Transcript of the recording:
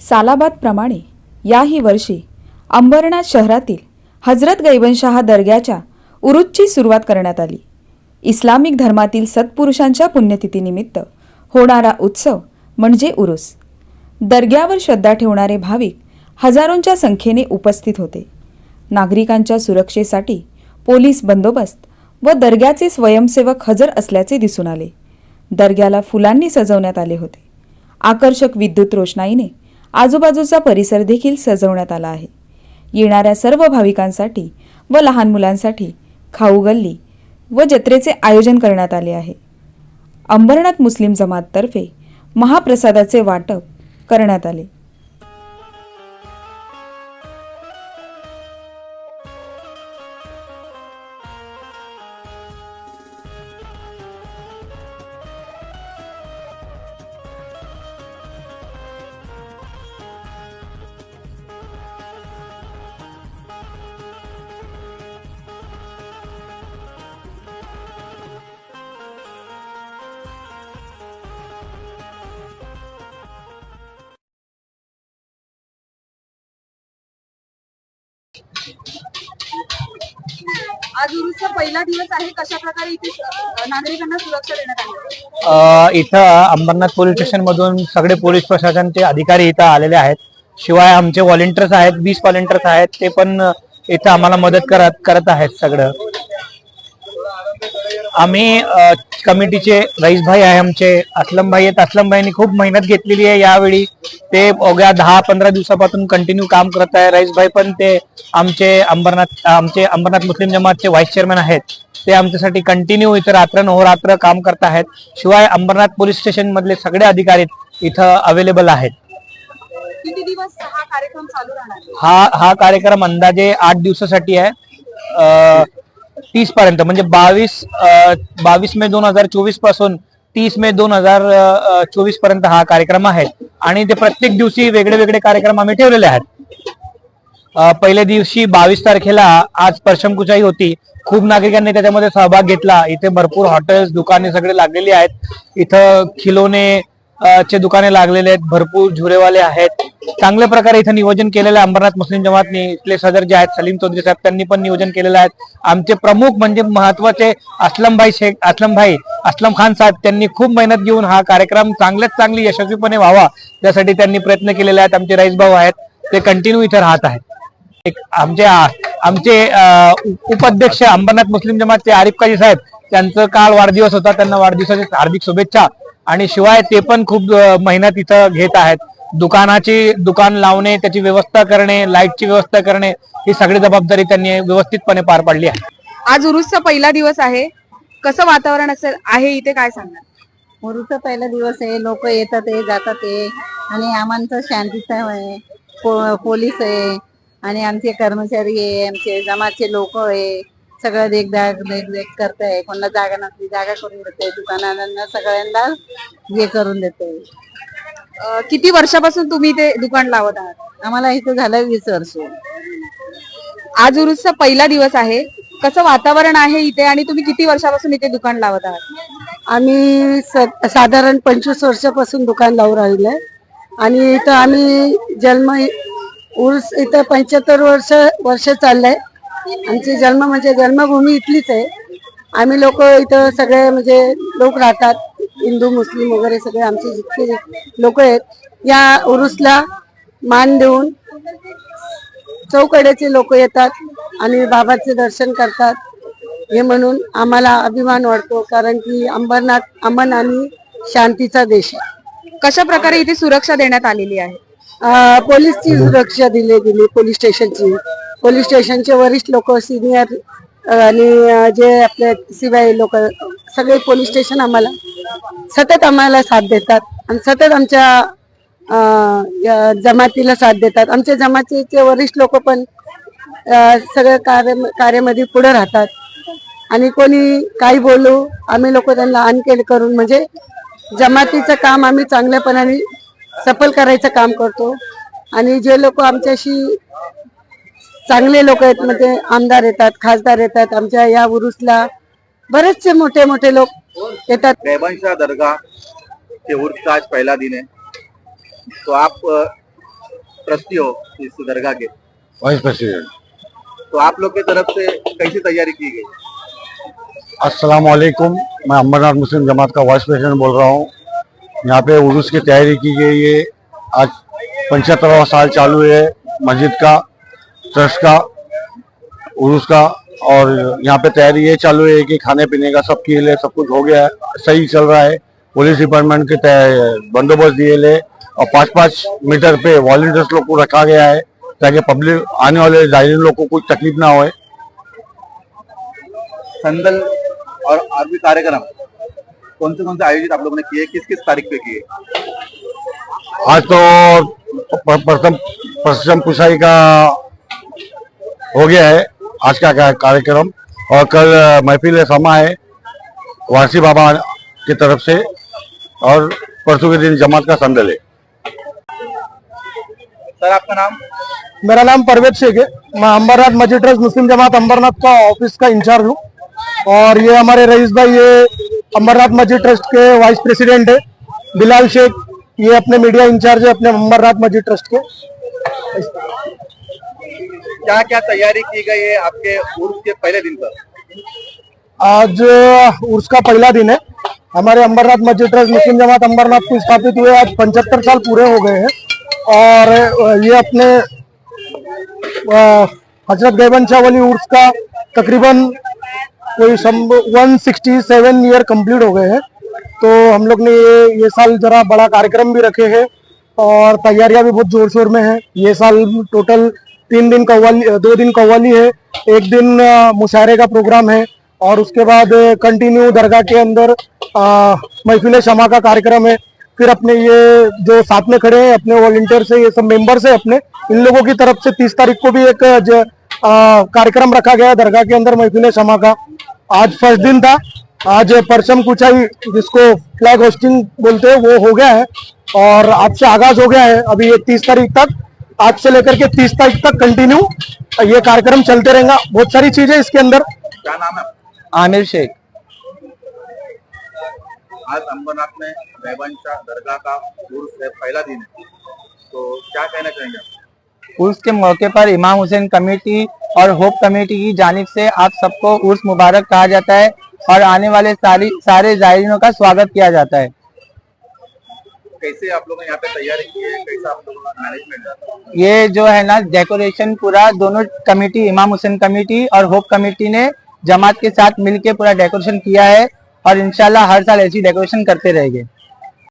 सालाबादप्रमाणे याही वर्षी अंबरनाथ शहरातील हजरत गैबनशाह दर्ग्याच्या उरुजची सुरुवात करण्यात आली. इस्लामिक धर्मातील सत्पुरुषांच्या पुण्यतिथीनिमित्त होणारा उत्सव म्हणजे उरुस. दर्ग्यावर श्रद्धा ठेवणारे भाविक हजारोंच्या संख्येने उपस्थित होते. नागरिकांच्या सुरक्षेसाठी पोलीस बंदोबस्त व दर्ग्याचे स्वयंसेवक हजर असल्याचे दिसून आले. दर्ग्याला फुलांनी सजवण्यात आले होते. आकर्षक विद्युत रोषणाईने आजूबाजूचा परिसर देखील सजवण्यात आला आहे. येणाऱ्या सर्व भाविकांसाठी व लहान मुलांसाठी खाऊ गल्ली व जत्रेचे आयोजन करण्यात आले आहे. अंबरनाथ मुस्लिम जमाततर्फे महाप्रसादाचे वाटप करण्यात आले. आज उरुसचा पहिला दिवस आहे कशा प्रकारे इथे नागरिकांना सुरक्षा देण्यात आली? अ, इथं अंबरनाथ पोलीस स्टेशन मधून सगळे पोलीस प्रशासनचे अधिकारी इथं आलेले आहेत. शिवाय आमचे व्हॉलेंटियर्स आहेत वीस व्हॉलेंटियर्स आहेत ते पण इथं आम्हाला मदत करत करत आहेत सगळं. आम्ही कमिटीचे रईस भाई आहे आमचे असलम भाई आहेत. असलम भाईनी खूप मेहनत घेतलेली आहे यावेळी. ते अवघ्या दहा पंधरा दिवसापासून कंटिन्यू काम करत आहे. रईस भाई पण ते आमचे अंबरनाथ आमचे अंबरनाथ मुस्लिम जमातचे व्हाईस चेअरमॅन आहेत. ते आमच्यासाठी कंटिन्यू इथं रात्र रात्र काम करत आहेत. शिवाय अंबरनाथ पोलीस स्टेशन मधले सगळे अधिकारी इथं अवेलेबल आहेत. हा? हा हा कार्यक्रम अंदाजे आठ दिवसासाठी आहे. तीस पर्यंत म्हणजे बावीस बावीस मे दोन हजार चोवीसपासून तीस मे दोन हजार चोवीसपर्यंत हा कार्यक्रम आहे. आणि ते प्रत्येक दिवशी वेगळे वेगळे कार्यक्रम आम्ही ठेवलेले आहेत. पहिल्या दिवशी बावीस तारखेला आज परशमकुचाई होती. खूप नागरिकांनी त्याच्यामध्ये सहभाग घेतला. इथे भरपूर हॉटेल्स दुकाने सगळे लागलेली आहेत. इथं खिलोने चे दुकाने लागलेले आहेत. भरपूर झुरेवाले आहेत. चांगल्या प्रकारे इथं नियोजन केलेलं आहे. अंबरनाथ मुस्लिम जमातने इथले सदर जे आहेत सलीम चौधरी साहेब त्यांनी पण नियोजन केलेलं आहे. आमचे प्रमुख म्हणजे महत्त्वाचे असलमभाई शेख असलमभाई असलम खान साहेब त्यांनी खूप मेहनत घेऊन हा कार्यक्रम चांगल्यात चांगली यशस्वीपणे व्हावा त्यासाठी त्यांनी प्रयत्न केलेले आहेत. आमचे राईस भाऊ आहेत ते कंटिन्यू इथे राहत आहेत. एक आमचे आमचे उपाध्यक्ष अंबरनाथ मुस्लिम जमातचे आरिफ काजी साहेब त्यांचं काल वाढदिवस होता. त्यांना वाढदिवसाच्या हार्दिक शुभेच्छा. आणि शिवाय ते पण खूप मेहनत इथं घेत आहेत. दुकानाची दुकान लावणे त्याची व्यवस्था करणे लाईटची व्यवस्था करणे ही सगळी जबाबदारी त्यांनी व्यवस्थितपणे पार पाडली आहे. आज उरुसचा पहिला दिवस आहे. कसं वातावरण असेल आहे इथे काय सांगणार? मुरुचा पहिला दिवस आहे. लोक येतात आहे जातात आहे. आणि आम्हाला शांतीचा आहे. पो- पोलीस आहे. आणि आमचे कर्मचारी आहे आमचे जमातचे लोक आहे. सगळं देखभाल देखरेख करत आहे कोणाला जागा नसली जागा करून देते दुकानांना सगळ्यांना हे करून देते अ, किती वर्षापासून तुम्ही इथे दुकान लावत आहात? आम्हाला इथं झालं वीस वर्ष. आज उरुसचा पहिला दिवस आहे. कसं वातावरण आहे इथे आणि तुम्ही किती वर्षापासून इथे दुकान लावत आहात? आम्ही स- साधारण पंचवीस वर्षापासून दुकान लावून राहिलंय. आणि इथं आम्ही जन्म उर्स इथं पंच्याहत्तर वर्ष वर्ष चाललंय. आमची जन्म म्हणजे जन्मभूमी इथलीच आहे. आम्ही लोक इथं सगळे म्हणजे लोक राहतात. हिंदू मुस्लिम वगैरे सगळे आमचे जितके लोक आहेत या उरुसला मान देऊन चौकड्याचे लोक येतात आणि बाबाचे दर्शन करतात. हे म्हणून आम्हाला अभिमान वाटतो कारण की अंबरनाथ अमन आणि शांतीचा देश आहे. कशा प्रकारे इथे सुरक्षा देण्यात आलेली आहे? पोलीसची सुरक्षा दिली गेली पोलीस स्टेशनची. पोलीस स्टेशनचे वरिष्ठ लोक सिनियर आणि जे आपले सीबीआय लोक सगळे पोलीस स्टेशन आम्हाला सतत आम्हाला साथ देतात आणि सतत आमच्या जमातीला साथ देतात. आमच्या जमातीचे वरिष्ठ लोक पण सगळं कार्य कार्यामध्ये पुढे राहतात. आणि कोणी काही बोलू आम्ही लोक त्यांना अनकेल करून म्हणजे जमातीचं काम आम्ही चांगल्यापणाने सफल करायचं काम करतो. आणि जे लोक आमच्याशी चांगले लोक आहेत म्हणजे आमदार येतात खासदार येतात आमच्या या उरुसला बरेचसे मोठे मोठे लोक येतात. गैबन शाह दरगाह के उर्स आज पहला दिन है तो आप ट्रस्टी हो इस दरगाह के. Vice president. तो आप लोग की तरफ़ से कैसी तैयारी की गई? अस्सलाम वालेकुम मैं अम्बरनाथ मुस्लिम जमात का वाइस प्रेसिडेंट बोल रहा हूँ। यहाँ पे उर्स की तैयारी की गई है। आज पंचहत्तरवा साल चालू है। मस्जिद का ट्रस्ट का उर्स का और यहाँ पे तैयारी ये चालू है कि खाने पीने का सब किए ले सब कुछ हो गया है। सही चल रहा है। पुलिस डिपार्टमेंट के बंदोबस्त दिए ले और पाँच पाँच मीटर पे वॉलंटियर्स लोग को रखा गया है ताकि पब्लिक आने वाले ज़ाहिर लोग को कुछ तकलीफ़ ना होए। संदल और भी कार्यक्रम कौन से कौन से आयोजित आप लोगों ने किए? किस किस तारीख पे किए? आज तो प्रथम प्रथम पुसाई का हो गया है। आज का कार्यक्रम? और कल महफिल समा है वारसी बाबा की तरफ़ से और परसों के दिन जमात का संदल है सर आपका नाम? मेरा नाम परवेज शेख है। मैं अंबरनाथ मस्जिद ट्रस्ट मुस्लिम जमात अंबरनाथ का ऑफ़िस का इंचार्ज हूँ। और ये हमारे रईस भाई ये अंबरनाथ मस्जिद ट्रस्ट के वाइस प्रेसिडेंट है। बिलाल शेख ये अपने मीडिया इंचार्ज है अपने अंबरनाथ मस्जिद ट्रस्ट के। क्या क्या तैयारी की गई है आपके उर्स के पहले दिन पर? आज उर्स का पहला दिन है। हमारे अंबरनाथ मस्जिद ट्रस्ट मुस्लिम जमात अंबरनाथ को स्थापित हुए आज पंचहत्तर साल पूरे हो गए हैं। और ये अपने हज़रत गैबन शाह वली उर्स का तकरीबन कोई one sixty seven year complete हो गए हैं। तो हम लोग ने ये ये साल जरा बड़ा कार्यक्रम भी रखे हैं और तैयारियाँ भी बहुत ज़ोर शोर में है। ये साल टोटल तीन दिन कव्वाली दो दिन कव्वाली है, एक दिन मुशायरे का प्रोग्राम है, और उसके बाद कंटिन्यू दरगाह के अंदर महफिल शमा का कार्यक्रम है, फिर अपने ये जो साथ में खड़े हैं, अपने वॉलंटियर से, ये सब मेंबर्स है अपने, इन लोगों की तरफ़ से तीस तारीख को भी एक कार्यक्रम रखा गया दरगाह के अंदर महफिल शमा का। आज फ़र्स्ट दिन था, आज परचम कुचाई, जिसको फ्लैग होस्टिंग बोलते हैं, वो हो गया है, और आज से आगाज़ हो गया है, अभी ये तीस तारीख तक आज से लेकर के तीस तारीख तक कंटिन्यू ये कार्यक्रम चलते रहेगा। बहुत सारी चीज़ें इसके अंदर। क्या नाम है? आमिर शेख। आज अंबरनाथ में रहमान दरगाह का उर्स है पहला दिन। है तो क्या कहना चाहेंगे उर्स के मौके पर इमाम हुसैन कमेटी और होप कमेटी की जानिब से आप सबको उर्स मुबारक कहा जाता है और आने वाले सारी सारे जायरीनों का स्वागत किया जाता है। कैसे आप लोगों ने यहाँ पे तैयारी की है? कैसा आप लोगों का मैनेजमेंट ये जो है ना डेकोरेशन पूरा दोनों कमेटी इमाम हुसैन कमेटी और होप कमेटी ने जमात के साथ मिलके पूरा डेकोरेशन किया है और इनशाला हर साल ऐसी डेकोरेशन करते रहेंगे।